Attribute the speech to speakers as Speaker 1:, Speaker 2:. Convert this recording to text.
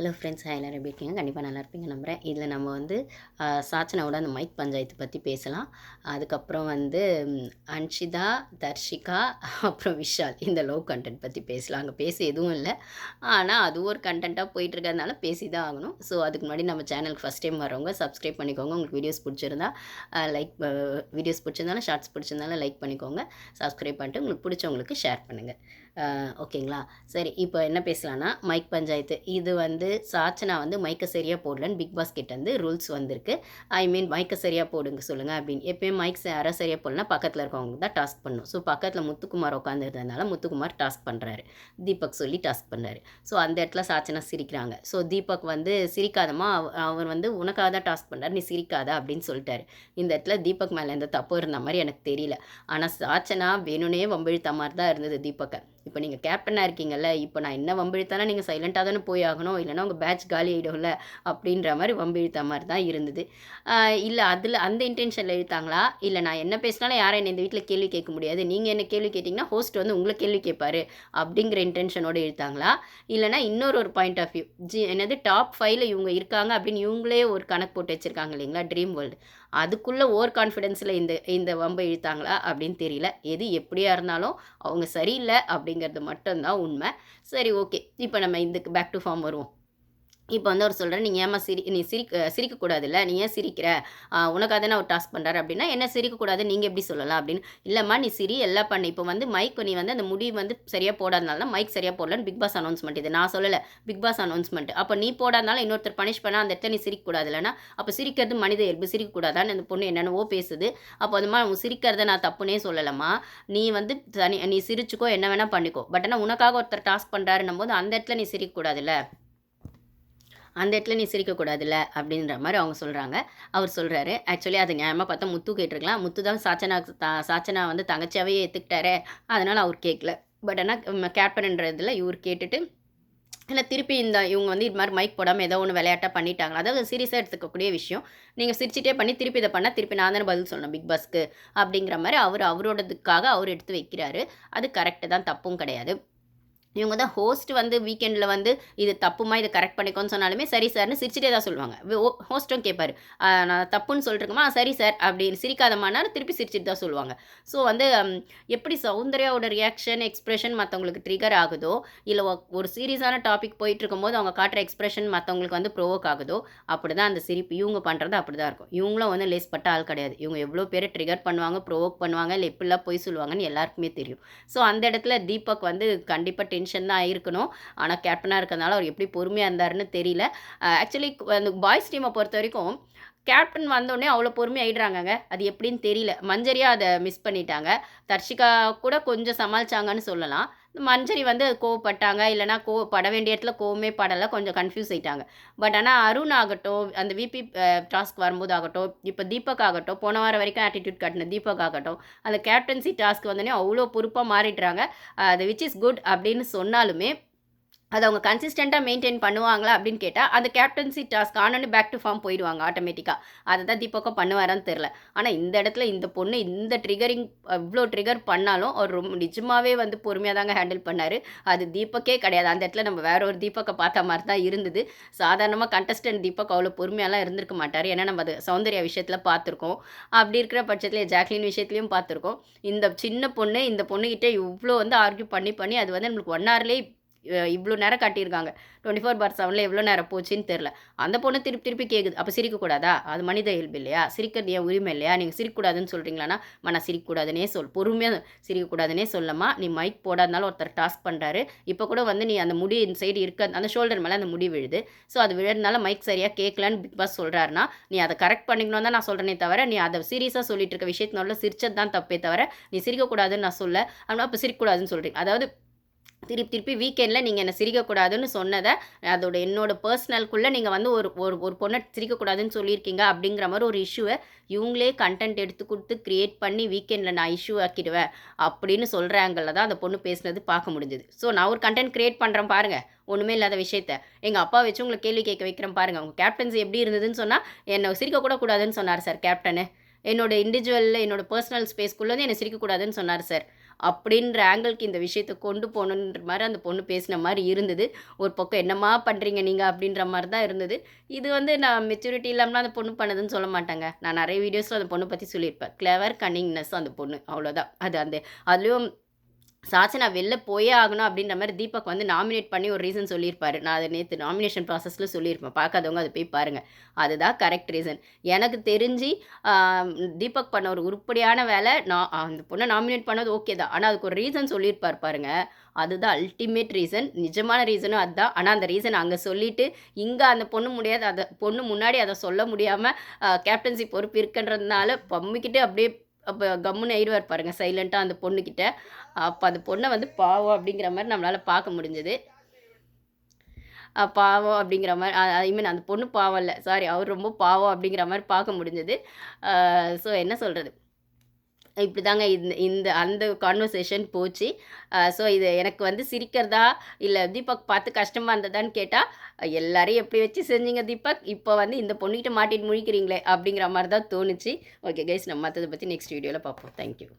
Speaker 1: Hello friends hi எல்லோரும் எப்படி இருக்கீங்க? கண்டிப்பாக நல்லா இருப்பீங்க நம்புகிறேன் இதில் நம்ம வந்து சாச்சனாவோட அந்த மைக் பஞ்சாயத்து பற்றி பேசலாம். அதுக்கப்புறம் வந்து அன்ஷிதா தர்ஷிகா அப்புறம் விஷால் இந்த லவ் கண்டென்ட் பற்றி பேசலாம். அங்கே பேச எதுவும் இல்லை. ஆனால் அது ஒரு கண்டென்ட்டாக போயிட்டுருக்கிறதுனால பேசி தான் ஆகணும். ஸோ அதுக்கு முன்னாடி நம்ம சேனலுக்கு ஃபஸ்ட் டைம் வரவங்க சப்ஸ்கிரைப் பண்ணிக்கோங்க. உங்களுக்கு வீடியோஸ் பிடிச்சிருந்தா லைக் வீடியோஸ் பிடிச்சிருந்தாலும் ஷார்ட்ஸ் பிடிச்சிருந்தாலும் லைக் பண்ணிக்கோங்க. சப்ஸ்கிரைப் பண்ணிட்டு உங்களுக்கு பிடிச்சவங்களுக்கு ஷேர் பண்ணுங்கள் ஓகேங்களா? சரி இப்போ என்ன பேசலான்னா மைக் பஞ்சாயத்து. இது வந்து சாச்சனா வந்து மைக்கை சரியாக போடலன்னு பிக் பாஸ் கிட்டேருந்து ரூல்ஸ் வந்திருக்கு. ஐ மீன் மைக்கை சரியாக போடுங்க சொல்லுங்கள் அப்படின்னு. எப்பயும் மைக் யாராவது சரியாக போடலனா பக்கத்தில் இருக்கவங்க தான் டாஸ்க் பண்ணணும். ஸோ பக்கத்தில் முத்துக்குமார் உட்காந்துருந்ததுனால முத்துக்குமார் டாஸ்க் பண்ணுறாரு தீபக் சொல்லி டாஸ்க் பண்ணுறாரு ஸோ அந்த இடத்துல சாச்சனா சிரிக்கிறாங்க. ஸோ தீபக் வந்து சிரிக்காதமா அவ- அவர் வந்து உனக்காக தான் டாஸ்க் பண்ணுறாரு நீ சிரிக்காத அப்படின்னு சொல்லிட்டாரு. இந்த இடத்துல தீபக் மேலே எந்த தப்பு இருந்த மாதிரி எனக்கு தெரியல. ஆனால் சாச்சனா வேணும்னே வம்பிழுத்த மாதிரி தான் இருந்தது தீபக்கை. இப்போ நீங்கள் கேப்டனாக இருக்கீங்கல்ல இப்போ நான் என்ன வம்பிழுத்தாலும் நீங்கள் சைலண்ட்டாக தானே போய் ஆகணும் இல்லைனா உங்கள் பேட்ச் காலி ஆகிடும்ல அப்படின்ற மாதிரி வம்பிழுத்த மாதிரி தான் இருந்தது. இல்லை அதில் அந்த இன்டென்ஷனில் இழுத்தாங்களா? இல்லை நான் என்ன பேசினாலும் யாரும் என்னை இந்த வீட்டில் கேள்வி கேட்க முடியாது. நீங்கள் என்ன கேள்வி கேட்டிங்கன்னா ஹோஸ்ட் வந்து உங்களை கேள்வி கேட்பாரு அப்படிங்கிற இன்டென்ஷனோடு இழுத்தாங்களா? இல்லைனா இன்னொரு ஒரு பாயிண்ட் ஆஃப் வியூ ஜி என்னது டாப் ஃபைவ்ல இவங்க இருக்காங்க அப்படின்னு இவங்களே ஒரு கணக்கு போட்டு வச்சுருக்காங்க இல்லைங்களா ட்ரீம் வேர்ல்டு அதுக்குள்ளே ஓவர் கான்ஃபிடென்ஸில் இந்த இந்த வம்பை இழுத்தாங்களா அப்படின்னு தெரியல. எது எப்படியா இருந்தாலும் அவங்க சரியில்லை அப்படிங்கிறது மட்டும்தான் உண்மை. சரி ஓகே. இப்போ நம்ம இதுக்கு பேக் டு ஃபார்ம் வருவோம். இப்போ வந்து அவர் சொல்கிறேன் நீங்கள் ஏமா சிரி நீ சிரிக்க சிரிக்கக்கூடாதுல்ல? நீ ஏன் சிரிக்கிற? உனக்காக தானே அவர் டாஸ்க் பண்ணுறாரு அப்படின்னா என்ன சிரிக்கக்கூடாது? நீங்கள் எப்படி சொல்லலாம்? அப்படின்னு. இல்லைம்மா நீ சிரி எல்லாம் பண்ணு. இப்போ வந்து மைக் நீ வந்து அந்த முடி வந்து சரியாக போடாதனால தான் மைக் சரியாக போடலன்னு பிக் பாஸ் அனௌன்ஸ்மெண்ட் இது. நான் சொல்லலை. பிக் பாஸ் அனௌன்ஸ்மெண்ட் அப்போ நீ போடாதனால இன்னொருத்தர் பனிஷ் பண்ணால் அந்த இடத்துல நீ சிரிக்கக்கூடாது இல்லைன்னா அப்போ சிரிக்கிறது மனித இயல்பு. சிரிக்கக்கூடாதான்னு அந்த பொண்ணு என்னென்னவோ பேசுது. அப்போ அந்த மாதிரி அவங்க சிரிக்கிறத நான் தப்புனே சொல்லலம்மா. நீ வந்து தனி நீ சிரிச்சுக்கோ என்ன வேணால் பண்ணிக்கோ. பட் ஆனால் உனக்காக ஒருத்தர் டாஸ்க் பண்ணுறாருன்னும் போது அந்த இடத்துல நீ சிரிக்கக்கூடாதுல்ல? அந்த இடத்துல நீ சிரிக்கக்கூடாதுல்ல அப்படின்ற மாதிரி அவங்க சொல்கிறாங்க அவர் சொல்கிறாரு ஆக்சுவலி அது நியாயமாக பார்த்தா முத்து கேட்டிருக்கலாம். முத்து தான் சாச்சனா தா- சாச்சனா வந்து தங்கச்சியாவே ஏற்றுக்கிட்டாரே அதனால் அவர் கேட்கல பட் ஆனால் கேப்டன்ன்றதில் இவர் கேட்டுட்டு இல்லை திருப்பி இந்த இவங்க வந்து இது மாதிரி மைக் போடாமல் ஏதோ ஒன்று விளையாட்டாக பண்ணிட்டாங்க அதாவது சீரியஸாக எடுத்துக்கக்கூடிய விஷயம். நீங்கள் சிரிச்சிட்டே பண்ணி திருப்பி இதை பண்ணால் திருப்பி நான் தானே பதில் சொல்லணும் பிக் பாஸ்க்கு அப்படிங்கிற மாதிரி அவர் அவரோடதுக்காக அவர் எடுத்து வைக்கிறாரு. அது கரெக்டு தான் தப்பும் கிடையாது. இவங்க தான் ஹோஸ்ட் வந்து வீக்கெண்டில் வந்து இது தப்புமா இதை கரெக்ட் பண்ணிக்கோன்னு சொன்னாலுமே சரி சார்னு சிரிச்சிட்டே தான் சொல்லுவாங்க. ஹோஸ்ட்டும் கேட்பாரு நான் தப்புன்னு சொல்லிருக்கோமா சரி சார் அப்படின்னு சிரிக்காதமானாலும் திருப்பி சிரிச்சிட்டு தான் சொல்லுவாங்க. ஸோ வந்து எப்படி சௌந்தர்யாவோட ரியாக்ஷன் எக்ஸ்பிரஷன் மற்றவங்களுக்கு ட்ரிகர் ஆகுதோ இல்லை ஒரு சீரியஸான டாபிக் போயிட்டு இருக்கும்போது அவங்க காட்டுற எக்ஸ்பிரஷன் மற்றவங்களுக்கு வந்து ப்ரோவோக் ஆகுதோ அப்படி தான் அந்த சிரிப்பு இவங்க பண்ணுறது அப்படி தான் இருக்கும். இவங்களும் வந்து லேஸ் பட்ட ஆள் கிடையாது. இவங்க எவ்வளோ பேர் ட்ரிகர் பண்ணுவாங்க ப்ரோவோக் பண்ணுவாங்க இல்லை எப்படிலாம் போய் சொல்லுவாங்கன்னு எல்லாருக்குமே தெரியும். ஸோ அந்த இடத்துல தீபக் வந்து கண்டிப்பாக டென்ஷன் தான் இருக்கணும். ஆனால் கேப்டனாக இருக்கிறதுனால அவர் எப்படி பொறுமையாக இருந்தாருன்னு தெரியல. ஆக்சுவலி அந்த பாய்ஸ் டீமை பொறுத்த வரைக்கும் கேப்டன் வந்தோடனே அவ்வளோ பொறுமையாயிடுறாங்கங்க. அது எப்படின்னு தெரியல. மஞ்சரியா அதை மிஸ் பண்ணிட்டாங்க. தர்ஷிகா கூட கொஞ்சம் சமாளிச்சாங்கன்னு சொல்லலாம். மஞ்சரி வந்து கோவப்பட்டாங்க. இல்லைனா கோவப்பட வேண்டிய இடத்துல கோவமே படலை. கொஞ்சம் கன்ஃபியூஸ் ஆகிட்டாங்க பட் ஆனால் அருண் ஆகட்டும் அந்த விபி டாஸ்க் வரும்போது ஆகட்டும் இப்போ தீபக் ஆகட்டும் போன வாரம் வரைக்கும் ஆட்டிடியூட் காட்டின தீபக் ஆகட்டும் அந்த கேப்டன்சி டாஸ்க் வந்தோடனே அவ்வளோ பொறுப்பாக மாறிடுறாங்க. அது விச் இஸ் குட் அப்படின்னு சொன்னாலுமே அதை அவங்க கன்சிஸ்டண்ட்டாக மெயின்டைன் பண்ணுவாங்களா அப்படின்னு கேட்டால் அந்த கேப்டன்சி டாஸ்க் ஆனோன்னு பேக் டு ஃபார்ம் போயிடுவாங்க ஆட்டோமேட்டிக்காக அதை தான் தீபக்கம் பண்ணுவாரான்னு தெரில ஆனால் இந்த இடத்துல இந்த பொண்ணு இந்த ட்ரிகரிங் இவ்வளோ ட்ரிகர் பண்ணாலும் அவர் ரொம்ப நிஜமாகவே வந்து பொறுமையாக தாங்க ஹேண்டில் பண்ணார். அது தீபக்கே கிடையாது. அந்த இடத்துல நம்ம வேற ஒரு தீபக்கை பார்த்த மாதிரி தான் இருந்தது. சாதாரணமாக கண்டஸ்டன்ட் தீபக் அவ்வளோ பொறுமையாலாம் இருந்திருக்க மாட்டார். ஏன்னா நம்ம அது சௌந்தர்யா விஷயத்தில் பார்த்துருக்கோம். அப்படி இருக்கிற பட்சத்தில் ஜாக்லின் விஷயத்துலையும் பார்த்துருக்கோம். இந்த சின்ன பொண்ணு இந்த பொண்ணுக்கிட்டே இவ்வளோ வந்து ஆர்கியூ பண்ணி பண்ணி அது வந்து நம்மளுக்கு ஒன் ஹவர்லேயே இவ்வளோ நேரம் காட்டியிருக்காங்க. டுவெண்ட்டி ஃபோர் பார் செவனில் எவ்வளோ நேரம் போச்சுன்னு தெரில அந்த பொண்ணு திருப்பி திருப்பி கேட்குது அப்போ சிரிக்கக்கூடாதா? அது மனித இயல்பு இல்லையா? சிரிக்கிறது என் உரிமை இல்லையா? நீங்கள் சிரிக்கக்கூடாதுன்னு சொல்கிறீங்களான்னா நான் சிரிக்கக்கூடாதுன்னே சொல். பொறுமையாக சிரிக்கக்கூடாதுன்னே சொல்லம்மா. நீ மைக் போடாதனால ஒருத்தர் டாஸ்க் பண்ணுறாரு இப்போ கூட வந்து நீ அந்த முடி இந்த சைடு இருக்க அந்த ஷோல்டர் மேலே அந்த முடி விழுது. ஸோ அது விழுறதுனால மைக் சரியாக கேட்கலன்னு பிக் பாஸ் சொல்கிறாருன்னா நீ அதை கரெக்ட் பண்ணிக்கணும் தான் நான் சொல்கிறேனே தவிர நீ அதை சீரியஸாக சொல்லிட்டு இருக்க விஷயத்தினால சிரிச்சது தான் தப்பே தவிர நீ சிரிக்கக்கூடாதுன்னு நான் சொல்ல. ஆனால் இப்போ சிரிக்கக்கூடாதுன்னு சொல்கிறீங்க அதாவது திருப்பி திருப்பி வீக்கெண்டில் நீங்கள் என்னை சிரிக்கக்கூடாதுன்னு சொன்னதை அதோட என்னோட பர்சனல்குள்ளே நீங்கள் வந்து ஒரு ஒரு ஒரு பொண்ணை சிரிக்கக்கூடாதுன்னு சொல்லியிருக்கீங்க அப்படிங்கிற மாதிரி ஒரு இஷ்யூவை இவங்களே கண்டென்ட் எடுத்து கொடுத்து க்ரியேட் பண்ணி வீக்கெண்டில் நான் இஷ்யூ ஆக்கிடுவேன் அப்படின்னு சொல்கிறாங்கல்ல தான் அந்த பொண்ணு பேசுனது பார்க்க முடிஞ்சுது. ஸோ நான் ஒரு கண்டென்ட் க்ரியேட் பண்ணுறேன் பாருங்கள் ஒன்றுமே இல்லாத விஷயத்த. எங்கள் அப்பா வச்சு உங்களை கேள்வி கேட்க வைக்கிறேன் பாருங்கள் உங்கள் கேப்டன்சி எப்படி இருந்ததுன்னு சொன்னால் என்னை சிரிக்கக்கூட கூடாதுன்னு சொன்னார் சார் கேப்டனு என்னோட இண்டிவிஜுவலில் என்னோட பர்சனல் ஸ்பேஸ்க்குள்ளே என்னை சிரிக்கக்கூடாதுன்னு சொன்னார் சார். அப்படின்ற ஆங்கிளுக்கு இந்த விஷயத்தை கொண்டு போகணுன்ற மாதிரி அந்த பொண்ணு பேசின மாதிரி இருந்தது. ஒரு பக்கம் என்னம்மா பண்ணுறீங்க நீங்கள் அப்படின்ற மாதிரி தான் இருந்தது. இது வந்து நான் மெச்சூரிட்டி இல்லாமல் அந்த பொண்ணு பண்ணதுன்னு சொல்ல மாட்டாங்க. நான் நிறைய வீடியோஸில் அந்த பொண்ணை பற்றி சொல்லியிருப்பேன். கிளவர் கன்னிங்னஸ் அந்த பொண்ணு. அவ்வளோதான் அது அந்த அதுலேயும் சாச்சி நான் வெளில போயே ஆகணும் அப்படின்ற மாதிரி தீபக் வந்து நாமினேட் பண்ணி ஒரு ரீசன் சொல்லியிருப்பாரு. நான் அதை நேற்று நாமினேஷன் ப்ராசஸில் சொல்லியிருப்பேன். பார்க்காதவங்க அதை போய் பாருங்கள் அதுதான் கரெக்ட் ரீசன் எனக்கு தெரிஞ்சு தீபக் பண்ண ஒரு உருப்படியான வேலை நான் அந்த பொண்ணை நாமினேட் பண்ணது ஓகே தான். ஆனால் அதுக்கு ஒரு ரீசன் சொல்லியிருப்பார் பாருங்கள் அதுதான் அல்டிமேட் ரீசன் நிஜமான ரீசனும் அதுதான். ஆனால் அந்த ரீசன் அங்கே சொல்லிட்டு இங்கே அந்த பொண்ணு முடியாது. அதை பொண்ணு முன்னாடி அதை சொல்ல முடியாமல் கேப்டன்சி பொறுப்பு இருக்குன்றதுனால பம்மிக்கிட்டு அப்படியே அப்போ கம்முன்னு ஆயிடுவார் பாருங்கள் சைலண்ட்டாக அந்த பொண்ணுக்கிட்ட அப்போ அந்த பொண்ணை வந்து பாவம் அப்படிங்கிற மாதிரி நம்மளால் பார்க்க முடிஞ்சது. பாவம் அப்படிங்கிற மாதிரி ஐ மீன் அந்த பொண்ணு பாவம் இல்லை. சாரி அவர் ரொம்ப பாவம் அப்படிங்கிற மாதிரி பார்க்க முடிஞ்சது. ஸோ என்ன சொல்கிறது இப்படி தாங்க இந்த இந்த அந்த கான்வர்சேஷன் போச்சு. ஸோ இது எனக்கு வந்து சிரிக்கிறதா இல்லை தீபக் பார்த்து கஷ்டமாக இருந்ததான்னு கேட்டால் எல்லாரையும் எப்படி வச்சு செஞ்சீங்க தீபக்? இப்போ வந்து இந்த பொண்ணுகிட்ட மாட்டிட்டு முழிக்கிறீங்களே அப்படிங்கிற மாதிரி தான் தோணுச்சு. ஓகே கைஸ் நம்ம மற்றதை பற்றி நெக்ஸ்ட் வீடியோவில் பார்ப்போம். தேங்க்யூ